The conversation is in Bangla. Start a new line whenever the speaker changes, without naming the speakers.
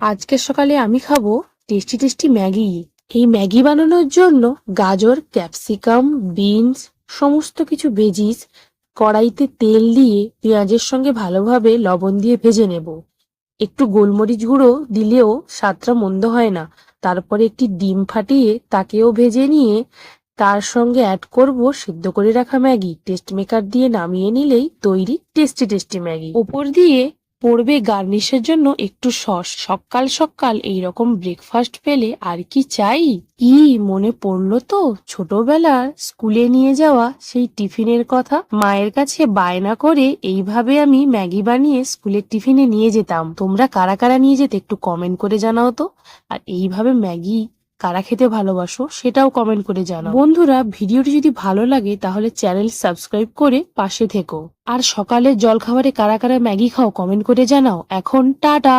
আজকের সকালে আমি খাব টেস্টি টেস্টি ম্যাগি। এই ম্যাগি বানানোর জন্য গাজর, ক্যাপসিকাম, বিনস, সমস্ত কিছু ভেজিস, কড়াইতে তেল দিয়ে পেঁয়াজের সঙ্গে ভালোভাবে লবণ দিয়ে ভেজে নেব। একটু গোলমরিচ গুঁড়ো দিলেও স্বাদটা মন্দ হয় না। তারপরে একটি ডিম ফাটিয়ে তাকেও ভেজে নিয়ে তার সঙ্গে অ্যাড করব সিদ্ধ করে রাখা ম্যাগি। টেস্ট মেকার দিয়ে নামিয়ে নিলেই তৈরি টেস্টি টেস্টি ম্যাগি। ওপর দিয়ে পড়বে গার্নিশের জন্য একটু সস। সকাল সকাল এইরকম ব্রেকফাস্ট পেলে আর কি চাই? কি মনে পড়ল তো? ছোটবেলার স্কুলে নিয়ে যাওয়া সেই টিফিনের কথা। মায়ের কাছে বায়না করে এইভাবে আমি ম্যাগি বানিয়ে স্কুলের টিফিনে নিয়ে যেতাম। তোমরা কারা কারা নিয়ে যেতে একটু কমেন্ট করে জানাও তো। আর এইভাবে ম্যাগি কারা খেতে ভালোবাসো সেটাও কমেন্ট করে জানাও। বন্ধুরা, ভিডিওটি যদি ভালো লাগে তাহলে চ্যানেল সাবস্ক্রাইব করে পাশে থেকো। আর সকালের জলখাবারে কারা কারা ম্যাগি খাও কমেন্ট করে জানাও। এখন টাটা!